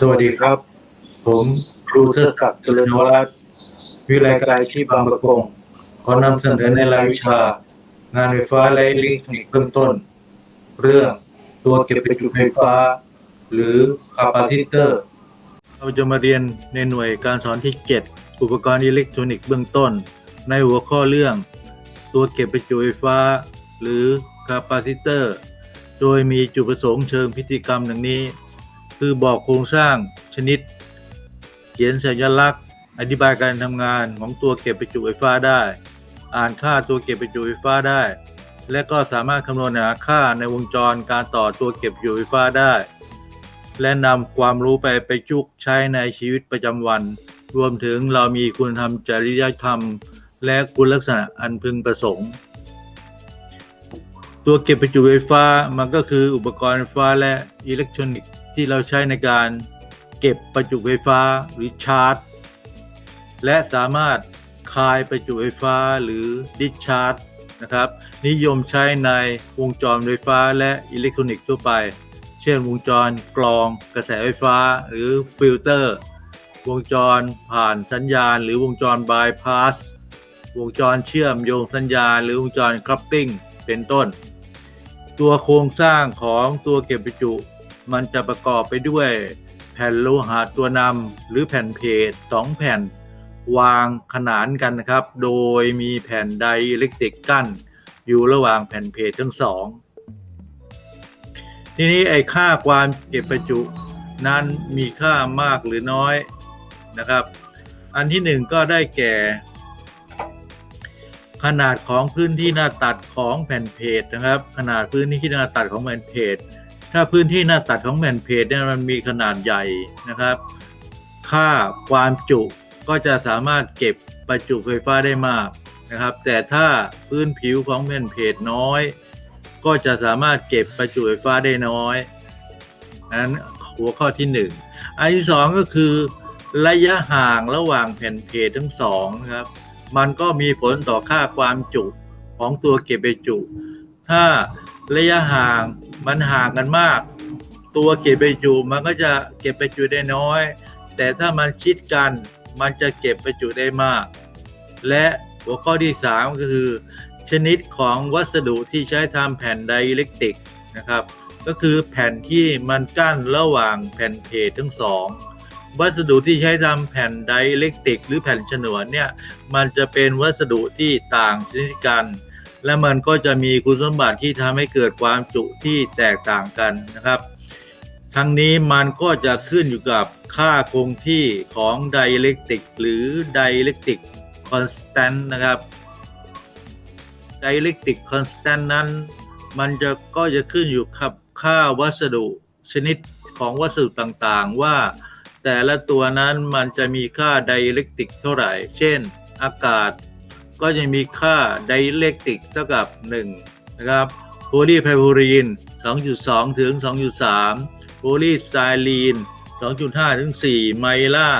สวัสดีครับ ผมครูเทิดศักดิ์เจริญวรัตน์วิไลกายชีพบางประกงขอนำเสนอในรายวิชา งานไฟฟ้าและอิเล็กทรอนิกส์เบื้องต้น เรื่องตัวเก็บประจุไฟฟ้า หรือคาปาซิเตอร์ เราจะมาเรียนในหน่วยการสอนที่ 7 อุปกรณ์อิเล็กทรอนิกส์เบื้องต้น ในหัวข้อเรื่อง ตัวเก็บประจุไฟฟ้า หรือคาปาซิเตอร์ โดยมีจุดประสงค์เชิงพิธีกรรมดังนี้ คือบอกโครงสร้างชนิด เขียนสัญลักษณ์ อธิบายการทำงานของตัวเก็บประจุไฟฟ้าได้ อ่านค่าตัวเก็บประจุไฟฟ้าได้ และก็สามารถคำนวณหาค่าในวงจรการต่อตัวเก็บประจุไฟฟ้าได้ และนำความรู้ไปไปจุกใช้ในชีวิตประจำวัน รวมถึงเรามีคุณธรรมจริยธรรม และคุณลักษณะอันพึงประสงค์ตัวเก็บประจุไฟฟ้ามันก็คืออุปกรณ์ไฟฟ้าและอิเล็กทรอนิกส์ ที่เราใช้ในการเก็บประจุไฟฟ้าหรือชาร์จ และสามารถคายประจุไฟฟ้าหรือดิชาร์จนะครับ นิยมใช้ในวงจรไฟฟ้าและอิเล็กทรอนิกส์ทั่วไป เช่นวงจรกรองกระแสไฟฟ้าหรือฟิลเตอร์ วงจรผ่านสัญญาณ หรือวงจรบายพาสวงจรเชื่อมโยงสัญญาณ หรือวงจรคลับปิ้งเป็นต้น ตัวโครงสร้างของตัวเก็บประจุ มันจะประกอบไปด้วยแผ่นโลหะตัวนำหรือแผ่นเพจสองแผ่นวางขนานกันนะครับ โดยมีแผ่นไดอิเล็กทริกกั้น อยู่ระหว่างแผ่นเพจทั้งสองทีนี้ไอ้ค่าความเก็บประจุนั้นมีค่ามากหรือน้อยนะครับ อันที่หนึ่งก็ได้แก่ ขนาดของพื้นที่หน้าตัดของแผ่นเพจนะครับ ขนาดพื้นที่หน้าตัดของแผ่นเพจ ถ้าพื้นที่หน้าตัดของแผ่นเพจเนี่ยมันมีขนาดใหญ่นะครับ ค่าความจุก็จะสามารถเก็บประจุไฟฟ้าได้มากนะครับ แต่ถ้าพื้นผิวของแผ่นเพจน้อย ก็จะสามารถเก็บประจุไฟฟ้าได้น้อยอันนั้นหัวข้อที่หนึ่งอันที่สองก็คือ ระยะห่างระหว่างแผ่นเพจทั้งสองนะครับ มันก็มีผลต่อค่าความจุของตัวเก็บประจุ ถ้า ระยะห่างมันห่างกันมาก ตัวเก็บประจุมันก็จะเก็บประจุได้น้อย แต่ถ้ามันชิดกันมันจะเก็บประจุได้มาก และหัวข้อที่ 3 ก็คือ ชนิดของวัสดุที่ใช้ทำแผ่นไดอิเล็กทริกนะครับ ก็คือแผ่นที่มันกั้นระหว่างแผ่นเพจทั้งสองวัสดุที่ใช้ทำแผ่นไดอิเล็กทริก หรือแผ่นฉนวนเนี่ยมันจะเป็นวัสดุที่ต่างชนิดกัน และมันก็จะมีคุณสมบัติที่ทำให้เกิดความจุที่แตกต่างกันนะครับ ทั้งนี้มันก็จะขึ้นอยู่กับค่าคงที่ของไดเล็กทริกหรือไดเล็กทริกคอนสแตนต์นะครับไดเล็กทริกคอนสแตนต์นั้น มันจะก็จะขึ้นอยู่กับค่าวัสดุชนิดของวัสดุต่างๆ ว่าแต่ละตัวนั้นมันจะมีค่าไดเล็กทริกเท่าไหร่ เช่น อากาศ ก็จะมีค่าไดเลกทริกเท่ากับ 1 นะครับโพลีไพรูรีน 2.2 ถึง 2.3 โพลีสไตรีน 2.5 ถึง 4 ไมล่า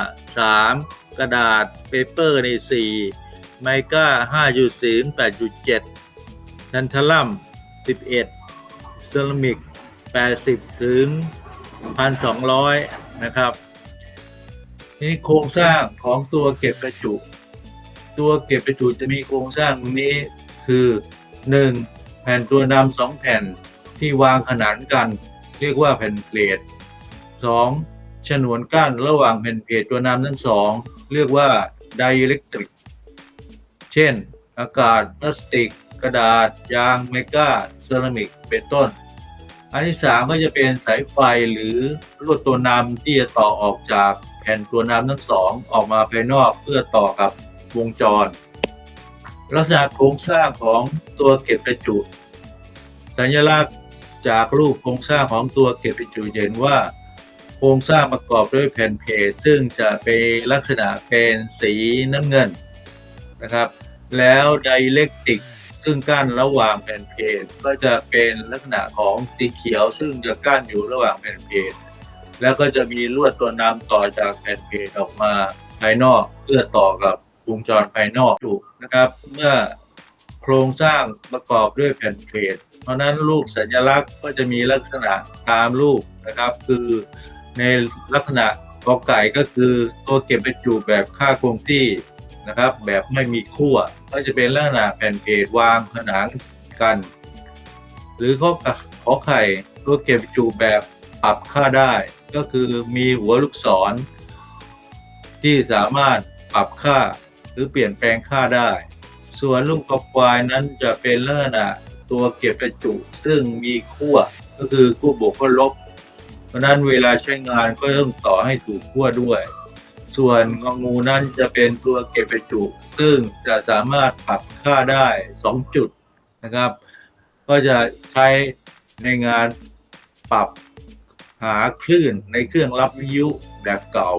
3 กระดาษเปเปอร์ใน 4 ไมก้า 5.4 ถึง 8.7 นันทลัม 11 เซรามิก 80 ถึง 1,200 นะครับนี่โครงสร้างของตัวเก็บประจุ ตัวเก็บประจุจะมีโครงสร้างตรงนี้ คือ 1. แผ่นตัวนำสองแผ่นที่วางขนานกัน เรียกว่าแผ่นเพลท 2. ฉนวนกั้นระหว่างแผ่นเพลทตัวนำทั้งสองเรียกว่าไดอิเล็กทริก เช่น อากาศพลาสติก กระดาษ ยางเมกาเซรามิกเป็นต้น อันที่ 3 ก็จะเป็นสายไฟหรือลวดตัวนำที่จะต่อออกจากแผ่นตัวนำทั้งสองออกมาภายนอกเพื่อต่อกับ วงจร ลักษณะโครงสร้างของตัวเก็บประจุ สัญลักษณ์จากรูปโครงสร้างของตัวเก็บประจุเห็นว่าโครงสร้างประกอบด้วยแผ่นเพจซึ่งจะเป็นลักษณะเป็นสีน้ำเงินนะครับ แล้วไดเล็กทริกซึ่งกั้นระหว่างแผ่นเพจก็จะเป็นลักษณะของสีเขียว ซึ่งจะกั้นอยู่ระหว่างแผ่นเพจแล้วก็จะมีลวดตัวนำต่อจากแผ่นเพจออกมาภายนอกเพื่อต่อกับ วงจรภายนอกถูกนะครับ เมื่อโครงสร้างประกอบด้วยแผ่นเพจเพราะนั้นรูปสัญลักษณ์ก็จะมีลักษณะตามรูปนะครับ คือในลักษณะกอไก่ก็คือตัวเก็บบรรจุแบบค่าคงที่นะครับ แบบไม่มีขั้วก็จะเป็นลักษณะแผ่นเพจวางผนังกัน หรือข้อขอไข่ตัวเก็บบรรจุแบบปรับค่าได้ ก็คือมีหัวลูกศร ที่สามารถปรับค่า หรือเปลี่ยนแปลงค่าได้ ส่วนลูกกอควายนั้นจะเป็นลักษณะตัวเก็บบรรจุ ซึ่งมีขั้วก็คือขั้วบวกขั้วลบ เพราะนั้นเวลาใช้งานก็ต้องต่อให้ถูกขั้วด้วย ส่วนงองูนั้นจะเป็นตัวเก็บบรรจุ ซึ่งจะสามารถปรับค่าได้ 2 จุดนะครับ ก็จะใช้ในงานปรับหาคลื่นในเครื่องรับวิทยุแบบเก่า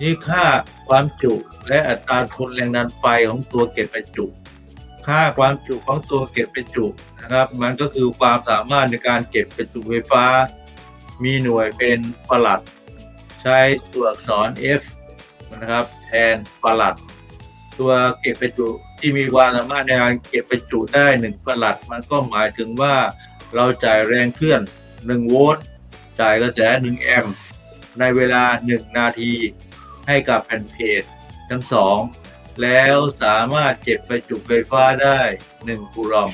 นี่ค่า ความจุและอัตราทนแรงดันไฟของตัวเก็บบรรจุ ค่าความจุของตัวเก็บบรรจุนะครับ มันก็คือความสามารถในการเก็บบรรจุไฟฟ้า มีหน่วยเป็นฟารัด ใช้ตัวอักษร F นะครับ แทนฟารัด ตัวเก็บบรรจุที่มีความสามารถในการเก็บบรรจุได้1ฟารัด มันก็หมายถึงว่าเราจ่ายแรงเคลื่อน 1 โวลต์จ่ายกระแส 1 แอมป์ในเวลา 1 นาที ให้กับแผ่นเพจทั้งสอง แล้วสามารถเก็บบรรจุไฟฟ้าได้1คูลอม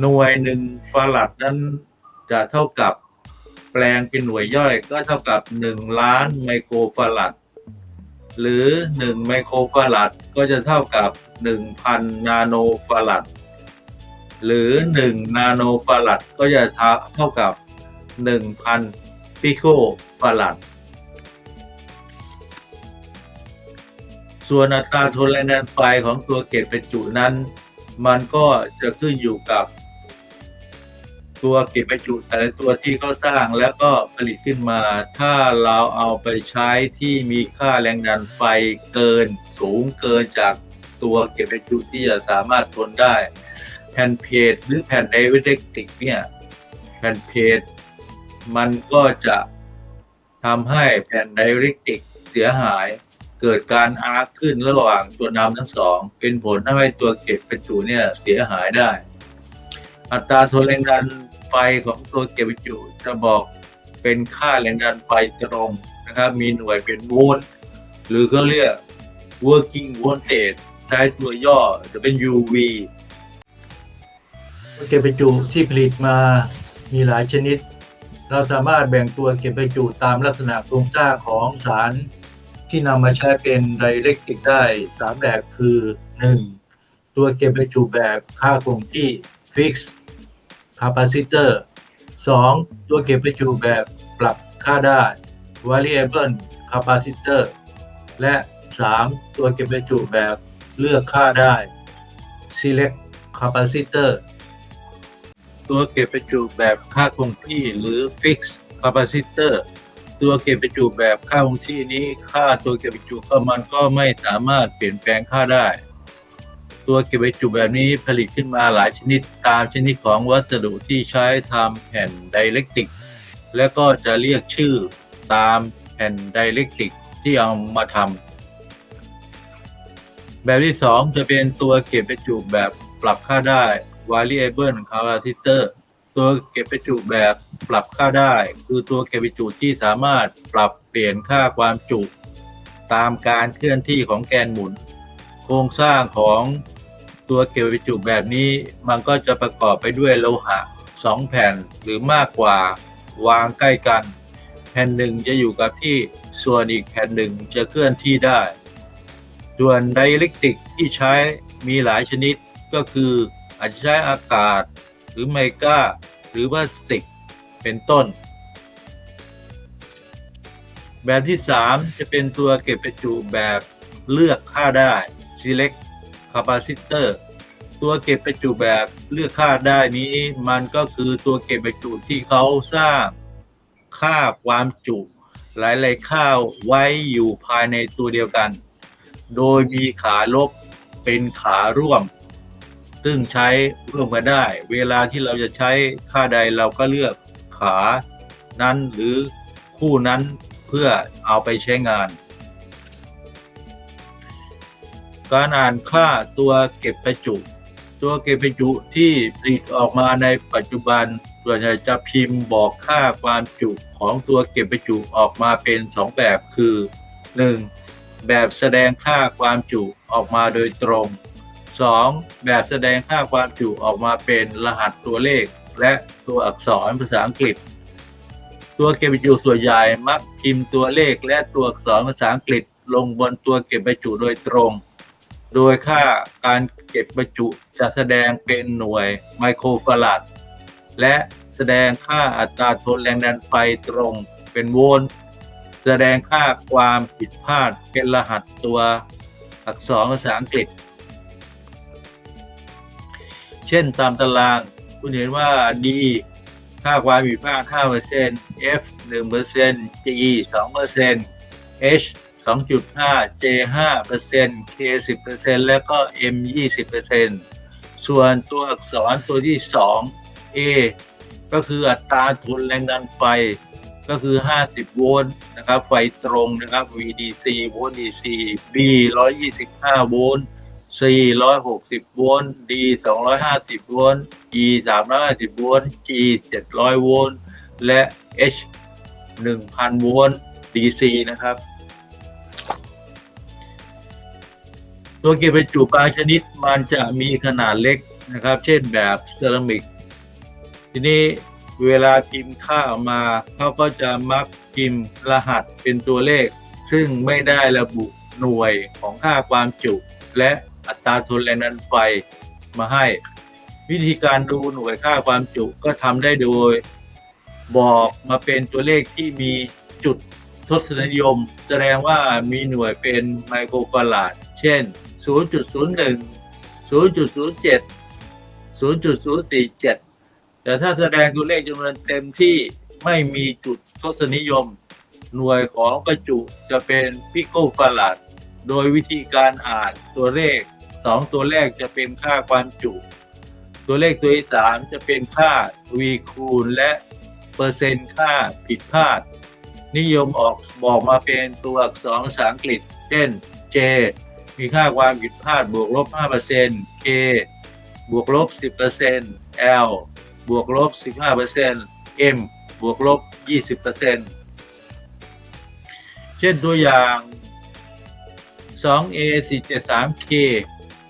หน่วย1ฟารัดนั้นจะเท่ากับแปลงเป็นหน่วยย่อยก็เท่ากับ1ล้านไมโครฟารัดหรือ1ไมโครฟารัดก็จะเท่ากับ1,000นาโนฟารัดหรือ 1 นาโนฟารัดก็จะเท่ากับ 1,000ปิโคฟารัด ส่วนอัตราทนแรงดันไฟของตัวเกล็ดบรรจุนั้น มันก็จะขึ้นอยู่กับ ตัวเก็บบรรจุแต่ละตัวที่เขาสร้างแล้วก็ผลิตขึ้นมา ถ้าเราเอาไปใช้ที่มีค่าแรงดันไฟเกิน สูงเกินจากตัวเก็บบรรจุที่จะสามารถทนได้ แผ่นเพจหรือแผ่นไดเวเล็กติกเนี่ยแผ่นเพจมันก็จะทำให้แผ่นไดเวเล็กติกเสียหาย เกิดการอาร์คขึ้นระหว่างตัวนำทั้งสอง เป็นผลทำให้ตัวเก็บบรรจุเนี่ยเสียหายได้ อัตราทนแรงดันไฟของตัวเก็บบรรจุจะบอกเป็นค่าแรงดันไฟตรงนะครับ มีหน่วยเป็นโวลต์หรือเขาเรียก working voltage ใช้ตัวย่อจะเป็น UV ตัวเก็บบรรจุที่ผลิตมามีหลายชนิด เราสามารถแบ่งตัวเก็บบรรจุตามลักษณะโครงสร้างของสาร ที่นำมาใช้เป็นไดเรกติกได้ 3 แบบคือ 1. ตัวเก็บบรรจุแบบค่าคงที่ Fix Capacitor 2. ตัวเก็บบรรจุแบบปรับค่าได้ Variable Capacitor และ 3. ตัวเก็บบรรจุแบบเลือกค่าได้ Select Capacitor ตัวเก็บบรรจุแบบค่าคงที่หรือ Fix Capacitor ตัวเก็บบรรจุแบบค่าคงที่นี้ ค่าตัวเก็บบรรจุก็มันก็ไม่สามารถเปลี่ยนแปลงค่าได้ ตัวเก็บบรรจุแบบนี้ผลิตขึ้นมาหลายชนิดตามชนิดของวัสดุที่ใช้ทำแผ่นไดเรกติก และก็จะเรียกชื่อตามแผ่นไดเรกติกที่เอามาทำแบบที่ 2 จะเป็นตัวเก็บบรรจุแบบปรับค่าได้ variable capacitor ตัวเก็บบรรจุแบบปรับค่าได้ คือตัวเก็บบรรจุที่สามารถปรับเปลี่ยนค่าความจุ ตามการเคลื่อนที่ของแกนหมุน โครงสร้างของตัวเก็บบรรจุแบบนี้มันก็จะประกอบไปด้วยโลหะ2แผ่นหรือมากกว่าวางใกล้กัน แผ่นหนึ่งจะอยู่กับที่ส่วนอีกแผ่นหนึ่งจะเคลื่อนที่ได้ ส่วนไดเรกติกที่ใช้มีหลายชนิดก็คืออาจจะใช้อากาศ รือไมก้า หรือพลาสติก เป็นต้น แบบที่ 3 จะเป็นตัวเก็บบรรจุแบบเลือกค่าได้ select capacitor ตัวเก็บบรรจุแบบเลือกค่าได้นี้ มันก็คือตัวเก็บบรรจุที่เขาสร้างค่าความจุ หลายๆค่าไว้อยู่ภายในตัวเดียวกัน โดยมีขาลบเป็นขาร่วม ซึ่งใช้ร่วมกันได้ เวลาที่เราจะใช้ค่าใดเราก็เลือกขานั้นหรือคู่นั้นเพื่อเอาไปใช้งาน การอ่านค่าตัวเก็บบรรจุ ตัวเก็บบรรจุที่ผลิตออกมาในปัจจุบันส่วนใหญ่จะพิมพ์บอกค่าความจุของตัวเก็บบรรจุออกมาเป็น 2 แบบคือ 1. แบบแสดงค่าความจุออกมาโดยตรง 2. แบบแสดงค่าความจุออกมาเป็นรหัสตัวเลข และตัวอักษรภาษาอังกฤษ ตัวเก็บบรรจุส่วนใหญ่มักพิมพ์ตัวเลขและตัวอักษรภาษาอังกฤษ ลงบนตัวเก็บบรรจุโดยตรง โดยค่าการเก็บบรรจุจะแสดงเป็นหน่วยไมโครฟาราดและแสดงค่าอัตราทนแรงดันไฟตรงเป็นโวลต์แสดงค่าความผิดพลาดเป็นรหัสตัวอักษรภาษาอังกฤษ เช่นตามตาราง คุณเห็นว่า D ค่าความผิดพลาด5% F 1% G 2% H 2.5 J 5% K 10%และก็ M 20%ส่วนตัวอักษรตัวที่ 2 A ก็คืออัตราทุนแรงดันไฟก็คือ 50 โวลต์นะครับ ไฟตรงนะครับ VDC โวลต์ DC B 125 โวลต์ C 160 โวลต์ D 250 โวลต์ E 350 โวลต์ G 700 โวลต์ และ H 1000 โวลต์ DC นะครับ ตัวเก็บบรรจุบางชนิดมันจะมีขนาดเล็กนะครับ เช่นแบบเซรามิก ทีนี้เวลาพิมพ์ค่าออกมา เขาก็จะมักพิมพ์รหัสเป็นตัวเลข ซึ่งไม่ได้ระบุหน่วยของค่าความจุและ อัตราทนแรงดันไฟมาให้ วิธีการดูหน่วยค่าความจุก็ทำได้โดย บอกมาเป็นตัวเลขที่มีจุดทศนิยม แสดงว่ามีหน่วยเป็นไมโครฟาราดเช่น 0.01 0.07 0.047 แต่ถ้าแสดงตัวเลขจำนวนเต็มที่ไม่มีจุดทศนิยม หน่วยของประจุจะเป็นพิโกฟาราดโดยวิธีการอ่านตัวเลข 2ตัวแรกจะเป็นค่าความจุ ตัวเลขตัวที่3จะเป็นค่าทวีคูณและเปอร์เซ็นต์ค่าผิดพลาด นิยมออกบอกมาเป็นตัวอักษรภาษาอังกฤษ เช่น J มีค่าความผิดพลาดบวกลบ 5% K บวกลบ 10% L บวกลบ 15% M บวกลบ 20%เช่นตัวอย่าง 2A 473K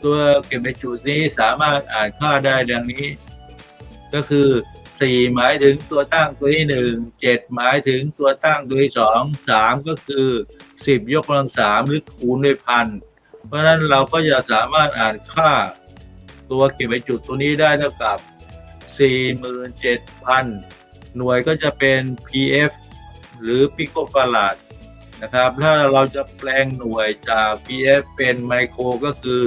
ตัวเก็บบรรจุนี้สามารถอ่านค่าได้ดังนี้ ก็คือ4หมายถึงตัวตั้งตัวที่1 7หมายถึงตัวตั้งตัวที่2 3ก็คือ10ยกกำลัง3หรือคูณด้วยพันเพราะฉะนั้นเราก็จะสามารถอ่านค่าตัวเก็บบรรจุตัวนี้ได้เท่ากับ 47,000 หน่วยก็จะเป็น PF หรือ picofarad นะครับ ถ้าเราจะแปลงหน่วยจาก PF เป็นไมโครก็คือ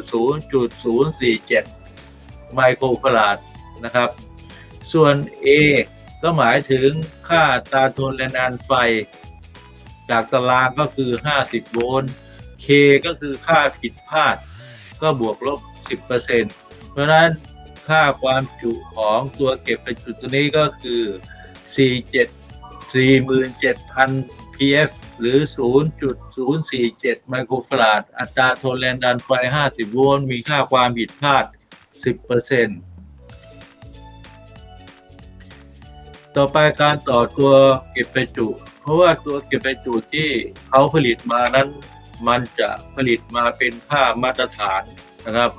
0.047 ไมโครฟาราดนะครับ ส่วน A ก็หมายถึงค่าตาทนแรงดันไฟ จากตารางก็คือ 50 โวลต์ K ก็คือค่าผิดพลาด ก็บวกลบ 10%เพราะนั้นค่าความจุของตัวเก็บบรรจุตัวนี้ก็คือ 47 47,000 pf หรือ 0.047 ไมโครฟาราด อัตราโทนแรงดันไฟ 50 โวลต์ มีค่าความผิดพลาด 10%ต่อไปการต่อตัวเก็บบรรจุ เพราะว่าตัวเก็บบรรจุที่เขาผลิตมานั้น มันจะผลิตมาเป็นค่ามาตรฐานนะครับ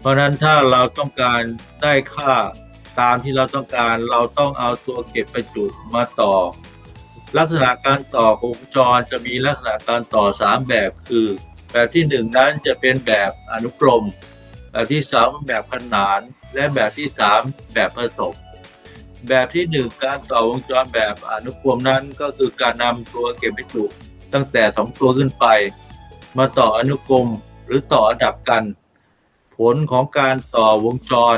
เพราะนั้นถ้าเราต้องการได้ค่าตามที่เราต้องการ เราต้องเอาตัวเก็บบรรจุมาต่อ ลักษณะการต่อวงจรจะมีลักษณะการต่อ 3 แบบคือ แบบที่ 1 นั้นจะเป็นแบบอนุกรม แบบที่ 2 แบบขนาน และแบบที่ 3 แบบผสม แบบที่ 1 การต่อวงจรแบบอนุกรมนั้นก็คือการนำตัวเก็บบรรจุตั้งแต่ 2 ตัวขึ้นไป มาต่ออนุกรมหรือต่ออันดับกัน ผลของการต่อวงจร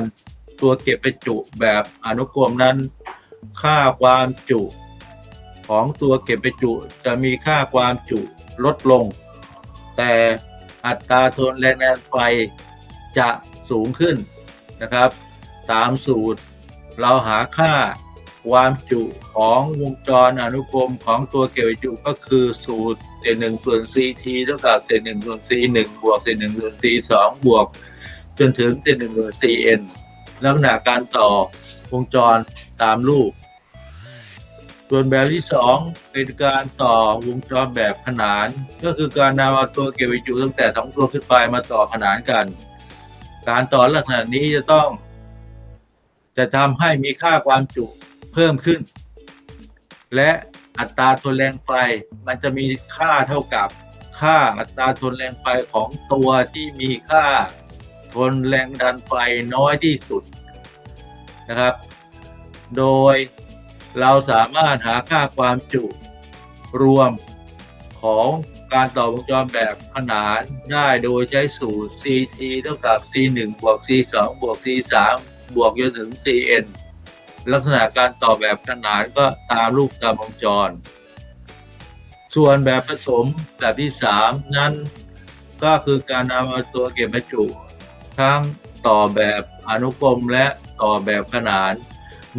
ตัวเก็บบรรจุแบบอนุกรมนั้น ค่าความจุ ของตัวเก็บบรรจุจะมีค่าความจุลดลง แต่อัตราทนแรงดันไฟจะสูงขึ้นนะครับ ตามสูตรเราหาค่าความจุของวงจรอนุกรมของตัวเก็บบรรจุก็คือสูตรเศษหนึ่งส่วน ct เท่ากับเศษหนึ่งส่วน c หนึ่งบวกเศษหนึ่งส่วน c สองบวก จนถึงเศษหนึ่งส่วน cn ลักษณะการต่อวงจรตามรูป ส่วนแบบที่สองเป็นการต่อวงจรแบบขนาน ก็คือการนำเอาตัวเก็บว้จุตั้งแต่สองตัวขึ้นไปมาต่อขนานกัน การต่อลักษณะนี้จะต้อง จะทำให้มีค่าความจุเพิ่มขึ้น และอัตราทนแรงไฟมันจะมีค่าเท่ากับค่าอัตราทนแรงไฟของตัวที่มีค่าทนแรงดันไฟน้อยที่สุดนะครับ โดย เราสามารถหาค่าความจุรวมของการต่อวงจรแบบขนานได้โดยใช้สูตร CT เท่ากับ C1 บวก C2 บวก C3 บวกจนถึง Cn ลักษณะการต่อแบบขนานก็ตามรูปตามวงจร ส่วนแบบผสมแบบที่ 3 นั้นก็คือการนำเอาตัวเก็บบรรจุ ทั้งต่อแบบอนุกรมและต่อแบบขนาน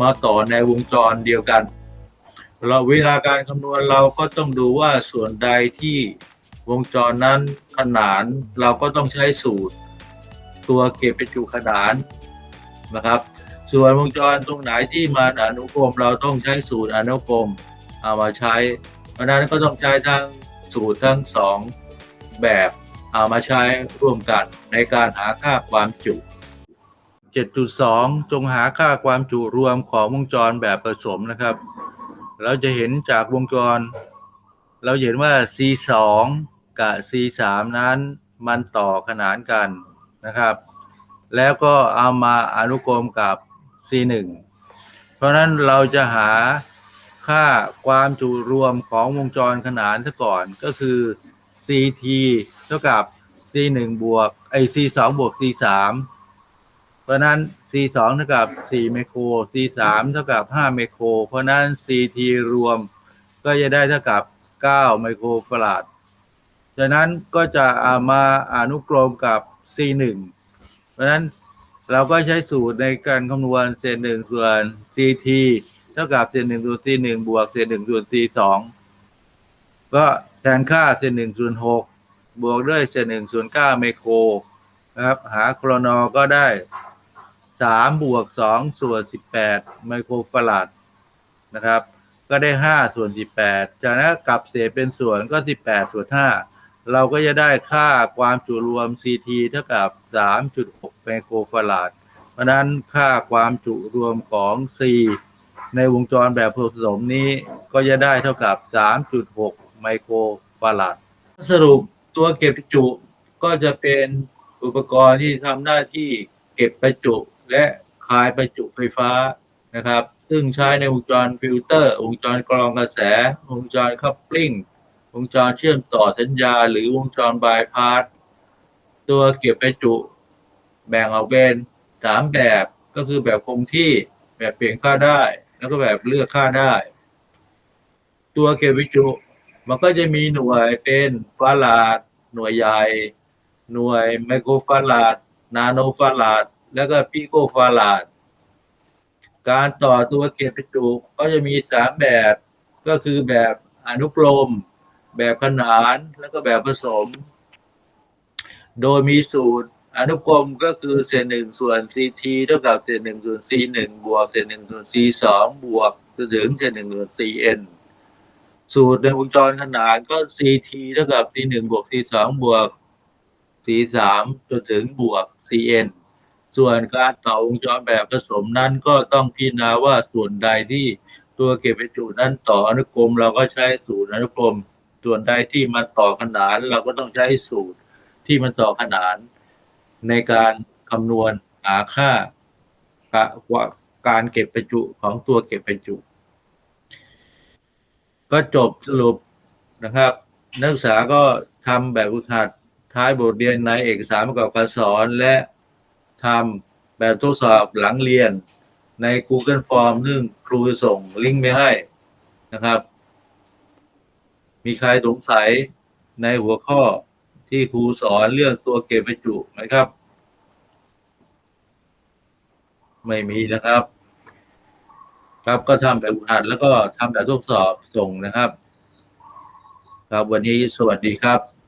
มาต่อในวงจรเดียวกัน เราเวลาการคำนวณเราก็ต้องดูว่าส่วนใดที่วงจรนั้นขนานเราก็ต้องใช้สูตร ตัวเก็บประจุขนานนะครับ ส่วนวงจรตรงไหนที่มาอนุกรมเราต้องใช้สูตรอนุกรมเอามาใช้ เพราะนั้นก็ต้องใช้ทั้งสูตรทั้งสองแบบเอามาใช้ร่วมกันในการหาค่าความจุ 7.2 จงหาค่าความจุรวมของวงจรแบบผสมนะครับ เราจะเห็นจากวงจร เราเห็นว่า C2 กับ C3 นั้นมันต่อขนานกันนะครับ แล้วก็เอามาอนุกรมกับ C1 เพราะนั้นเราจะหาค่าความจุรวมของวงจรขนานซะก่อนก็คือ CT เท่ากับ C1 บวกไอ C2 บวก C3 ราะนั้น C2 เท่ากับ4ไมโคร C3 เท่ากับ5ไมโคร เพราะนั้น CT รวมก็จะได้เท่ากับ 9 ไมโครฟาราดจากนั้นก็จะเอามาอนุกรมกับ C1 เพราะนั้นเราก็ใช้สูตรในการคำนวณเศษหนึ่งส่วน CT เท่ากับเศษหนึ่งส่วน C1 บวกเศษหนึ่งส่วน C2 ก็แทนค่าเศษหนึ่งส่วนหกบวกด้วยเศษหนึ่งส่วนเก้าไมโครนะครับ หาโครนอก็ได้ สามบวกสองส่วนสิบแปดไมโครฟาราดนะครับ ก็ได้ห้าส่วนสิบแปดจากนั้นกลับเศษเป็นส่วนก็สิบแปดส่วนห้าเราก็จะได้ค่าความจุรวม CT เท่ากับสามจุดหกไมโครฟาราด เพราะฉะนั้นค่าความจุรวมของ C ในวงจรแบบผสมนี้ก็จะได้เท่ากับ 3.6 ไมโครฟาราด สรุปตัวเก็บประจุก็จะเป็นอุปกรณ์ที่ทำหน้าที่เก็บประจุ และคายประจุไฟฟ้านะครับ ซึ่งใช้ในวงจรฟิลเตอร์ วงจรกรองกระแส วงจรคัพปลิ้งวงจรเชื่อมต่อสัญญา หรือวงจรบายพาสตัวเก็บประจุแบ่งออกเป็นสามแบบก็คือแบบคงที่แบบเปลี่ยนค่าได้ แล้วก็แบบเลือกค่าได้ ตัวเก็บประจุ มันก็จะมีหน่วยเป็นฟาราดหน่วยใหญ่ หน่วยไมโครฟาราดนาโนฟาราด แล้วก็ปิโกฟาราด การต่อตัวเก็บประจุก็จะมีสามแบบ ก็คือแบบอนุกรม แบบขนานแล้วก็แบบผสม โดยมีสูตรอนุกรมก็คือเศษหนึ่งส่วน CT เท่ากับเศษหนึ่งส่วน C หนึ่งบวกเศษหนึ่งส่วน C สองบวกจนถึงเศษหนึ่งส่วน Cn สูตรในวงจรขนานก็ CT เท่ากับ C หนึ่งบวก C สองบวก C สามจนถึงบวก Cn ส่วนการต่อวงจรแบบผสมนั้นก็ต้องพิจารณาว่าส่วนใดที่ตัวเก็บประจุนั้นต่ออนุกรมเราก็ใช้สูตรอนุกรม ส่วนใดที่มันต่อขนานเราก็ต้องใช้สูตรที่มันต่อขนาน ในการคำนวณหาค่ากว่าการเก็บประจุของตัวเก็บประจุ ก็จบสรุปนะครับ นักศึกษาก็ทำแบบฝึกหัดท้ายบทเรียนในเอกสารประกอบการสอนและ ทำแบบทดสอบหลังเรียนใน Google Form ซึ่งครูจะส่งลิงก์ไปให้นะครับ มีใครสงสัยในหัวข้อที่ครูสอนเรื่องตัวเก็บประจุไหมครับ ไม่มีนะครับ ครับก็ทำแบบฝึกหัดแล้วก็ทำแบบทดสอบส่งนะครับ ครับวันนี้สวัสดีครับ